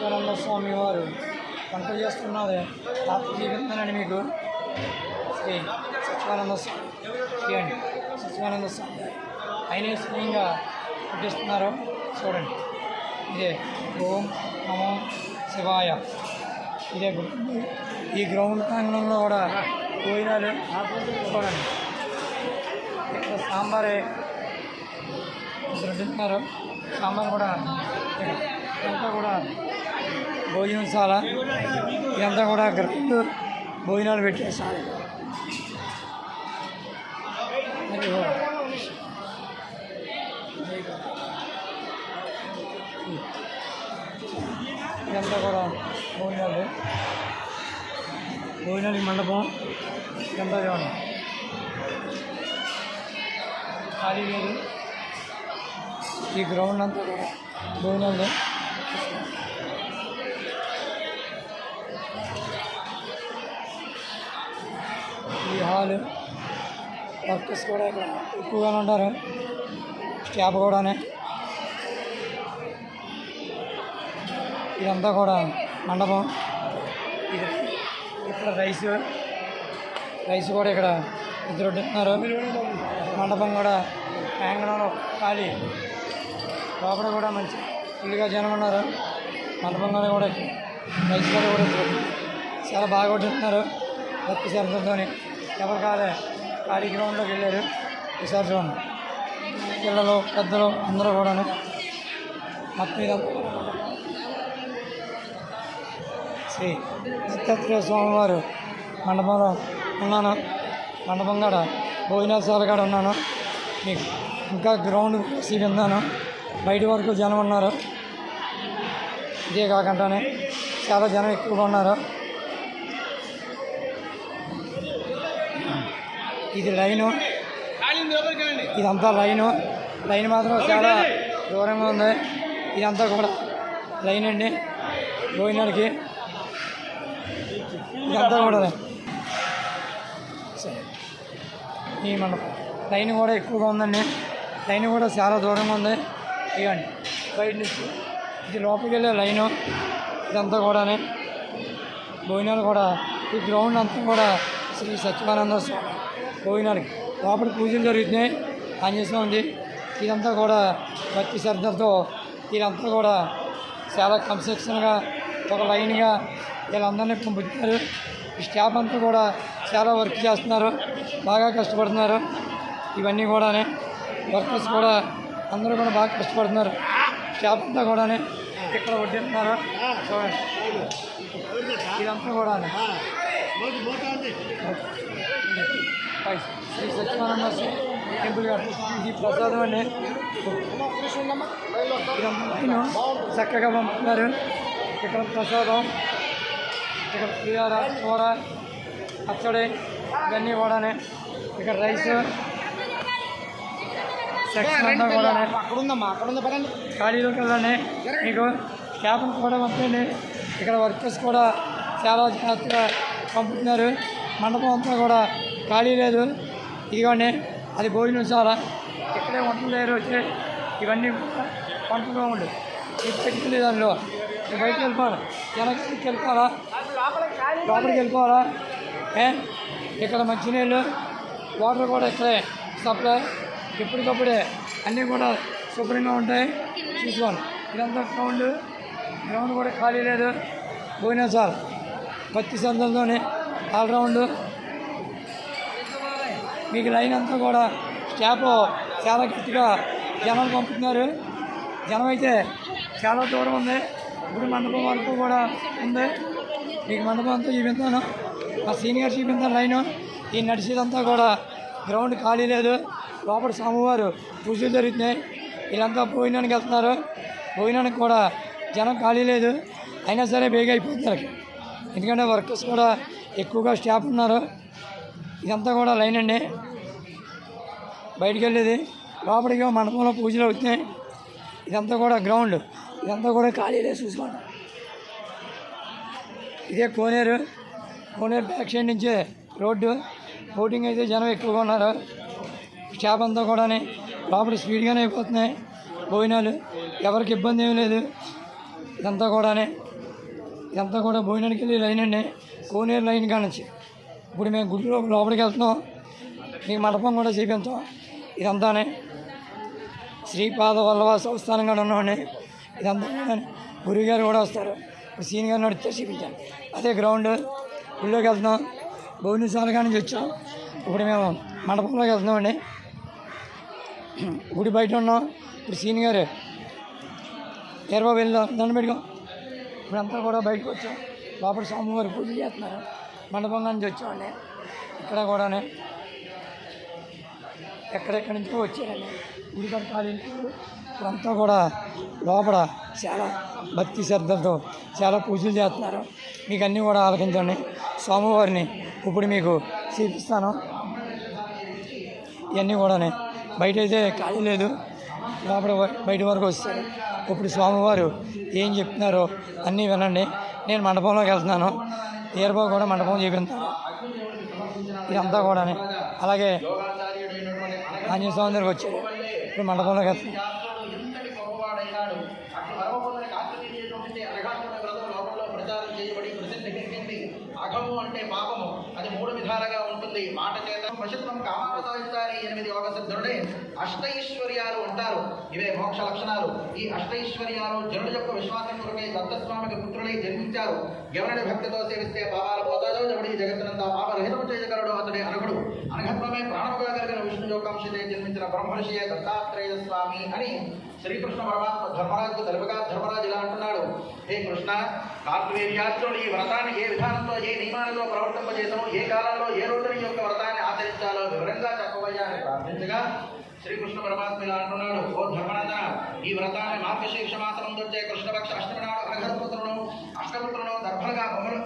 సత్యానంద స్వామి వారు వంట చేస్తున్నది రాత్రి చూపిస్తానండి మీకు. శ్రీ సత్యానంద స్వామి. చేయండి. సత్యానంద స్వామి. ఆయనే స్వయంగా పుట్టిస్తున్నారు చూడండి. ఇదే ఓం నమో శివాయ. ఇదే ఈ గ్రౌండ్ ప్రాంగణంలో కూడా పోయినాలు చూడండి. ఇక్కడ సాంబారే తింటున్నారు. సాంబార్ కూడా అంతా కూడా భోజనశాల ఇదంతా కూడా గ్రౌండ్ భోజనాలు పెట్టేసాలి ఇదంతా కూడా భోజనాలు. భోజనాలు మండపం ఇదంతా చూడండి ఖాళీ లేదు. ఈ గ్రౌండ్ అంతా కూడా భోజనాలు. ఈ హాల్ వర్కర్స్ కూడా ఇక్కడ ఎక్కువగానే ఉంటారు స్టాఫ్ కూడానే. ఇదంతా కూడా మండపం. ఇది ఇక్కడ రైస్ రైస్ కూడా ఇక్కడ ఇద్దరు ఉంటున్నారు. మండపం కూడా ప్రాంగణంలో ఖాళీ. లోపల కూడా మంచి ఫుల్గా జనం ఉన్నారు. మండపంలో కూడా రైస్ కూడా కూడా చాలా బాగా వడ్డిస్తున్నారు భక్తి శ్రద్ధతో ఎవరు ఖాళీ గ్రౌండ్లోకి వెళ్ళారు. ఈసారి చూడండి పిల్లలు పెద్దలు అందరూ కూడాను మొత్తం మీద శ్రీ దత్తాత్రేయ స్వామివారు మండపంలో ఉన్నాను. మండపం కాడ భోజనాశాల కాడ ఉన్నాను. మీకు ఇంకా గ్రౌండ్ చూపించాను బయట వరకు జనం ఉన్నారు. ఇదే కాకుండానే చాలా జనం ఎక్కువగా ఉన్నారు. ఇది లైను. ఇదంతా లైను. లైన్ మాత్రం చాలా దూరంగా ఉంది. ఇదంతా కూడా లైన్ అండి. భోజనానికి ఇదంతా కూడా సరే. ఈ మండపం. లైన్ కూడా ఎక్కువగా ఉందండి. లైన్ కూడా చాలా దూరంగా ఉంది. ఇవ్వండి బయట నుంచి. ఇది లోపలికి వెళ్ళే లైను. ఇదంతా కూడానే. భోజనాలు కూడా ఈ గ్రౌండ్ అంతా కూడా శ్రీ సత్యమానంద స్వామి పోయినానికి లోపల పూజలు జరుగుతున్నాయి. ఆంజనేయ ఉంది. ఇదంతా కూడా భక్తి శ్రద్ధలతో వీళ్ళంతా కూడా చాలా కన్స్ట్రక్షన్గా ఒక లైన్గా వీళ్ళందరినీ పంపుతున్నారు ఈ స్టాఫ్ అంతా కూడా చాలా వర్క్ చేస్తున్నారు. బాగా కష్టపడుతున్నారు. ఇవన్నీ కూడానే వర్కర్స్ కూడా అందరూ కూడా బాగా కష్టపడుతున్నారు. స్టాఫ్ అంతా కూడానే ఇక్కడ వడ్డిస్తున్నారు ఇదంతా కూడా శ్రీ సత్యనారాయణ టెంపుల్ గారు ఇది ప్రసాదం అండి నేను చక్కగా పంపుతున్నారు ఇక్కడ ప్రసాదం ఇక్కడ పులిహార కూర పచ్చడి ఇవన్నీ కూడానే ఇక్కడ రైస్ సెక్షన్ కూడానే అక్కడ ఉందమ్మా అక్కడ ఉంది పదండి ఖాళీలోకి వెళ్ళండి మీకు క్యాబ్ని కూడా పంపండి ఇక్కడ వర్కర్స్ కూడా చాలా జాగ్రత్తగా పంపుతున్నారు. మండపం అంతా కూడా ఖాళీ లేదు. ఇదిగోండి అది భోజనశాల ఇక్కడే వంటలు లేరు వచ్చే ఇవన్నీ వంటగా ఉండు. ఇది పెట్టింది దానిలో. బయటకు వెళ్ళిపోవాలి? వెనక్కి వెళ్ళిపోవాలా? లోపలికి వెళ్ళిపోవాలా? ఏ? ఇక్కడ మంచినీళ్ళు వాటర్ కూడా ఇక్కడే. సప్లై ఎప్పటికప్పుడే. అన్నీ కూడా శుభ్రంగా ఉంటాయి. చూసుకోండి. ఇదంతా గ్రౌండ్ గ్రౌండ్ కూడా ఖాళీ లేదు. పోయినా సార్ పత్తి సందర్భంలోనే ఆల్రౌండ్ మీకు లైన్ అంతా కూడా స్టాఫ్ చాలా గట్టిగా జనాలు పంపుతున్నారు. జనం అయితే చాలా దూరం ఉంది. ఇప్పుడు మండపం వరకు కూడా ఉంది. మీకు మండపం అంతా చూపిస్తాను. మా సీనియర్ చూపిస్తాను లైను ఈ నడిచేదంతా కూడా గ్రౌండ్ ఖాళీ లేదు. లోపల స్వామివారు పూజలు జరుగుతున్నాయి. వీళ్ళంతా భోజనానికి వెళ్తున్నారు. భోజనానికి కూడా జనం ఖాళీ లేదు. అయినా సరే బేగా అయిపోతున్నారు ఎందుకంటే వర్కర్స్ కూడా ఎక్కువగా స్టాఫ్ ఉన్నారు. ఇదంతా కూడా లైన్ అండి. బయటికి వెళ్ళేది. లోపలికి మండపంలో పూజలు అవుతున్నాయి. ఇదంతా కూడా గ్రౌండ్. ఇదంతా కూడా ఖాళీలే చూసుకోండి. ఇదే కోనేరు. కోనేరు బ్యాక్ సైడ్ నుంచే రోడ్డు. బోటింగ్ అయితే జనం ఎక్కువగా ఉన్నారు. చేప అంతా కూడా లోపల స్పీడ్గానే అయిపోతున్నాయి. భోజనాలు. ఎవరికి ఇబ్బంది ఏమీ లేదు. ఇదంతా కూడా ఇదంతా కూడా భోజనానికి వెళ్ళి లైన్ అండి. కోనేరు లైన్ కానించి ఇప్పుడు మేము గుడిలో లోపలికి వెళ్తున్నాం. మీ మండపం కూడా చూపించాం. ఇదంతానే శ్రీపాద వల్లవ సంస్థానంగా కూడా ఇదంతా కూడా గురువు కూడా వస్తారు. ఇప్పుడు సీన్ గారు నడిస్తే చూపించాను అదే గ్రౌండ్ గుళ్ళోకి వెళ్తున్నాం. భువనేశ్వర నుంచి వచ్చాం. ఇప్పుడు మేము మండపంలోకి వెళ్తున్నామండి. గుడి బయట ఉన్నాం. ఇప్పుడు సీన్ గారు ఎరవ వెళ్దాం దండం పెట్టుకో. ఇప్పుడంతా కూడా బయటకు వచ్చాం. లోపల స్వామివారి పూజ చేస్తున్నారు. మండపం నుంచి వచ్చేవాడిని ఇక్కడ కూడానే ఎక్కడెక్కడి నుంచి వచ్చారని గుడి కట్టాలి ఇప్పుడంతా కూడా లోపల చాలా భక్తి శ్రద్ధలతో చాలా పూజలు చేస్తున్నారు. మీకు అన్నీ కూడా ఆలకించండి. స్వామివారిని ఇప్పుడు మీకు చూపిస్తాను ఇవన్నీ కూడా బయట అయితే ఖాళీ లేదు. లోపల బయట వరకు వస్తారు. ఇప్పుడు స్వామివారు ఏం చెప్తున్నారో అన్నీ వినండి. నేను మండపంలోకి వెళ్తున్నాను. తీరబో కూడా మండపం చూపించారు ఇదంతా కూడా అలాగే ఆంజనేయ స్వామి దగ్గరకు వచ్చి ఇప్పుడు మండపంలోకి వెళ్తున్నాను అఘము అంటే పాపము. అది మూడు విధాలుగా ఉంటుంది. మాట చేత పశుత్వం కామావతాయిస్తారి ఎనిమిది యోగ సిద్ధుడే అష్టైశ్వర్యాలు ఉంటారు ఇవే మోక్ష లక్షణాలు. ఈ అష్టైశ్వర్యాలు జనుడు యొక్క విశ్వాసం కొరకై దత్తస్వామికి పుత్రులై జన్మించారు. ఎవరిని భక్తితో సేవిస్తే పాపాలు పోతాడో ఎవడి జగత్తునంతా పాపరహితం చేయగలడో అతడే అనగుడు అనగత్వమే ప్రాణముగా కలిగిన విష్ణు యోగాంశతే జన్మించిన బ్రహ్మర్షియే దత్తాత్రేయ స్వామి అని శ్రీకృష్ణ పరమాత్మ ధర్మరాజు తెలుగుగా ధర్మరాజు ఇలా అంటున్నాడు హే కృష్ణ కార్తవేర్యాత్రుడు ఈ వ్రతాన్ని ఏ విధానంతో ఏ నియమాలతో ప్రవర్తింపజేసము ఏ కాలంలో ఏ రోజున ఈ యొక్క వ్రతాన్ని ఆచరించాలో వివరంగా చెప్పవయ్యా అని ప్రార్థించగా శ్రీకృష్ణ పరమాత్మ ఇలా అంటున్నాడు ఓ ధర్మనందన ఈ వ్రతాన్ని మార్గశీర్ష మాసం వచ్చే కృష్ణపక్ష అష్టమి నాడు అనఘత్పుత్రుడు అష్టపుత్రుడు దర్భలుగా బొమ్మలు